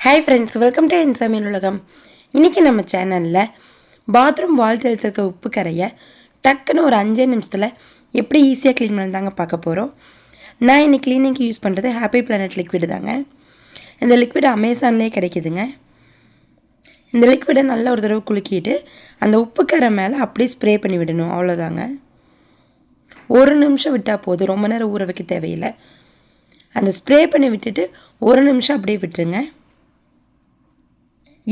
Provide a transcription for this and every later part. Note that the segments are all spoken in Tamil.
ஹாய் ஃப்ரெண்ட்ஸ் வெல்கம் டு என் சமையல் உலகம் இன்றைக்கி நம்ம சேனலில் பாத்ரூம் வால் டைல்ஸ் இருக்க உப்பு கரையை டக்குன்னு ஒரு அஞ்சே நிமிஷத்தில் எப்படி ஈஸியாக க்ளீன் பண்ணதாங்க பார்க்க போகிறோம் நான் இன்னைக்கு க்ளீனிங்க்கு யூஸ் பண்ணுறது ஹாப்பி பிளானட் லிக்விடு தாங்க. இந்த லிக்விட் அமேசான்லேயே கிடைக்குதுங்க. இந்த லிக்விடை நல்லா ஒரு தடவை குலுக்கிட்டு அந்த உப்பு கரை மேலே அப்படியே ஸ்ப்ரே பண்ணி விடணும் அவ்வளோதாங்க ஒரு நிமிஷம் விட்டால் போதும் ரொம்ப நேரம் ஊற வைக்க தேவையில்லை. அந்த ஸ்ப்ரே பண்ணி விட்டுட்டு ஒரு நிமிஷம் அப்படியே விட்டுருங்க.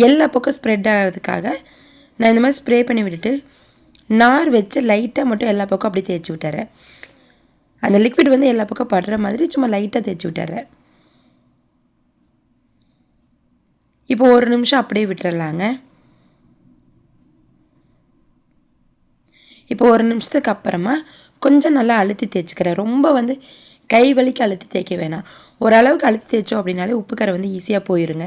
எல்லா பக்கம் ஸ்ப்ரெட் ஆகிறதுக்காக நான் இந்த மாதிரி ஸ்ப்ரே பண்ணி விட்டுட்டு நார் வச்சு லைட்டாக மட்டும் எல்லா பக்கம் அப்படியே தேய்ச்சி விட்டுறேன். அந்த லிக்விட் வந்து எல்லா பக்கம் படுற மாதிரி சும்மா லைட்டாக தேய்ச்சி விட்டுறேன். இப்போ ஒரு நிமிஷம் அப்படியே விட்டுறலாங்க. இப்போ ஒரு நிமிஷத்துக்கு அப்புறமா கொஞ்சம் நல்லா அழுத்தி தேய்ச்சிக்கிறேன். ரொம்ப வந்து கை வலிக்கு அழுத்தி தேய்க்க வேணாம். ஓரளவுக்கு அழுத்தி தேய்ச்சோம் அப்படின்னாலே உப்புக்கரை வந்து ஈஸியாக போயிருங்க.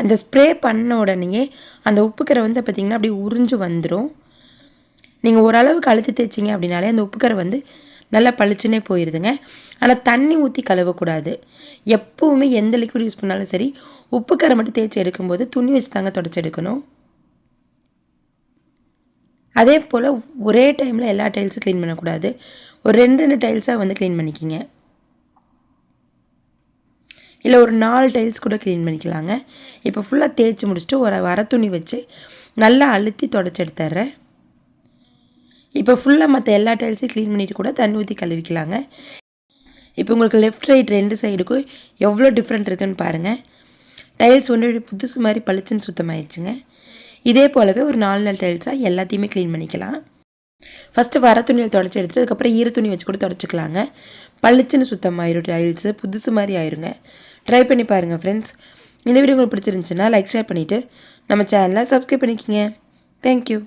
அந்த ஸ்ப்ரே பண்ண உடனேயே அந்த உப்புக்கரை வந்து பார்த்திங்கன்னா அப்படியே உறிஞ்சு வந்துடும் நீங்கள் ஓரளவுக்கு அழுத்தி தேய்ச்சிங்க அப்படின்னாலே அந்த உப்புக்கரை வந்து நல்லா பளிச்சுனே போயிடுதுங்க ஆனால் தண்ணி ஊற்றி கழுவக்கூடாது. எப்போவுமே எந்த லிக்விட் யூஸ் பண்ணாலும் சரி உப்புக்கரை மட்டும் தேய்ச்சி எடுக்கும்போது துணி வச்சு தாங்க தொடச்சி எடுக்கணும். அதே போல் ஒரே டைமில் எல்லா டைல்ஸும் க்ளீன் பண்ணக்கூடாது. ஒரு ரெண்டு ரெண்டு டைல்ஸாக வந்து க்ளீன் பண்ணிக்கிங்க. இல்லை ஒரு நாலு டைல்ஸ் கூட க்ளீன் பண்ணிக்கலாங்க. இப்போ ஃபுல்லாக தேய்ச்சி முடிச்சுட்டு ஒரு வர துணி வச்சு நல்லா அழுத்தி தொடச்சி எடுத்துட்றேன் இப்போ ஃபுல்லாக மற்ற எல்லா டைல்ஸையும் க்ளீன் பண்ணிவிட்டு கூட தண்ணி ஊற்றி கழுவிக்கலாங்க. இப்போ உங்களுக்கு லெஃப்ட் ரைட் ரெண்டு சைடுக்கும் எவ்வளோ டிஃப்ரெண்ட் இருக்குன்னு பாருங்கள் டைல்ஸ் ஒன்று புதுசு மாதிரி பளிச்சுன்னு சுத்தமாயிடுச்சுங்க இதே போலவே ஒரு நாலு நாலு டைல்ஸாக எல்லாத்தையுமே க்ளீன் பண்ணிக்கலாம். ஃபஸ்ட்டு வர துணியில் தொடச்சி எடுத்துட்டு அதுக்கப்புறம் ஈர துணி வச்சு கூட தொடச்சிக்கலாங்க. பளிச்சுன்னு சுத்தமாயிரும் டைல்ஸு புதுசு மாதிரி ஆயிருங்க. ட்ரை பண்ணி பாருங்கள் ஃப்ரெண்ட்ஸ் இந்த வீடியோ உங்களுக்கு பிடிச்சிருந்துச்சுன்னா லைக் ஷேர் பண்ணிவிட்டு நம்ம சேனலை சப்ஸ்கிரைப் பண்ணிக்கோங்க. தேங்க்யூ